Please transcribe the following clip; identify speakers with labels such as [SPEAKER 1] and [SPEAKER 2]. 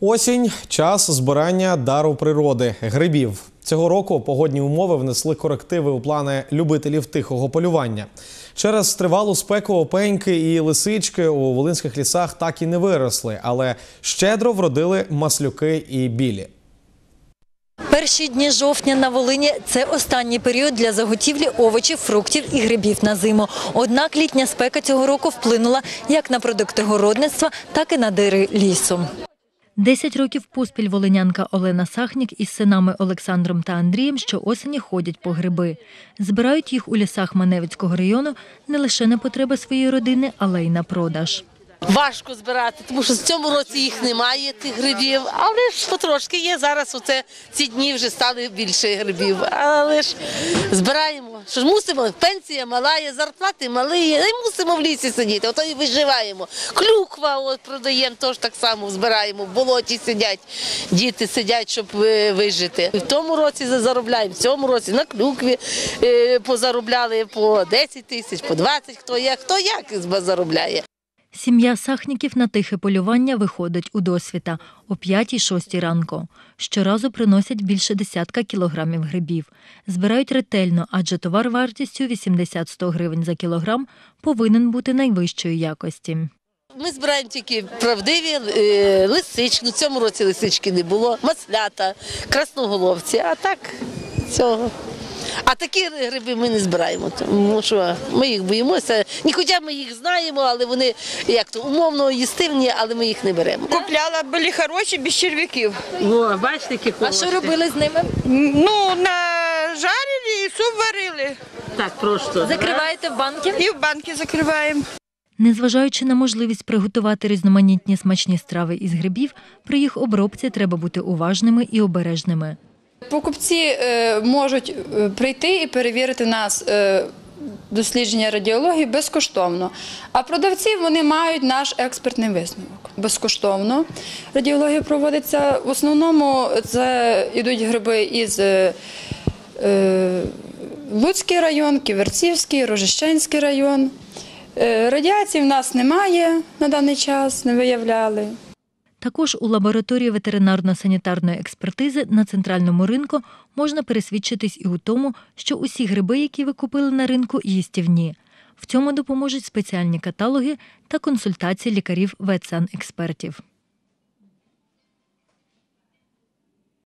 [SPEAKER 1] Осінь час збирання дару природи грибів. Цього року погодні умови внесли корективи у плани любителів тихого полювання. Через тривалу спеку опеньки і лисички у волинських лісах так і не виросли, але щедро вродили маслюки і білі.
[SPEAKER 2] Перші дні жовтня на Волині – це останній період для заготівлі овочів, фруктів і грибів на зиму. Однак літня спека цього року вплинула як на продукти городництва, так і на дири лісу. Десять років поспіль волинянка Олена Сахнік із синами Олександром та Андрієм щоосені ходять по гриби. Збирають їх у лісах Маневицького району не лише на потреби своєї родини, але й на продаж.
[SPEAKER 3] Важко збирати, тому що в цьому році їх немає, тих грибів, але ж потрошки є. Зараз оце ці дні вже стали більше грибів. Але ж збираємо. Що ж мусимо, пенсія мала є, зарплати малі, і мусимо в лісі сидіти, ото і виживаємо. Клюква от продаємо, теж так само збираємо. В болоті сидять, діти сидять, щоб е, вижити. В тому році заробляємо, в цьому році на клюкві е, позаробляли по 10 тисяч, по 20, хто як, хто як заробляє.
[SPEAKER 2] Сім'я Сахніків на тихе полювання виходить у досвіта о 5-6 ранку. Щоразу приносять більше десятка кілограмів грибів. Збирають ретельно, адже товар вартістю 80-100 гривень за кілограм повинен бути найвищої якості.
[SPEAKER 3] Ми збираємо тільки правдиві е, лисички. В цьому році лисички не було, маслята, красноголовці, а так цього. А такі гриби ми не збираємо, тому що ми їх боїмося. Ні, хоча ми їх знаємо, але вони як то умовно їстивні, але ми їх не беремо.
[SPEAKER 4] Купляла, були хороші, без черв'яків.
[SPEAKER 3] О, бачите, які
[SPEAKER 2] А що робили з ними?
[SPEAKER 4] Ну, нажарили і суп варили.
[SPEAKER 3] Так, просто.
[SPEAKER 2] Закриваєте в банки?
[SPEAKER 4] І в банки закриваємо.
[SPEAKER 2] Незважаючи на можливість приготувати різноманітні смачні страви із грибів, при їх обробці треба бути уважними і обережними.
[SPEAKER 5] Покупці е, можуть е, прийти і перевірити нас е, дослідження радіології безкоштовно. А продавці вони мають наш експертний висновок. Безкоштовно радіологія проводиться. В основному це йдуть гриби із Луцький район, Ківерцівський, Рожищенський район. Радіації в нас немає на даний час, не виявляли.
[SPEAKER 2] Також у лабораторії ветеринарно-санітарної експертизи на центральному ринку можна пересвідчитись і у тому, що усі гриби, які ви купили на ринку, їстівні. В цьому допоможуть спеціальні каталоги та консультації лікарів ветсанекспертів.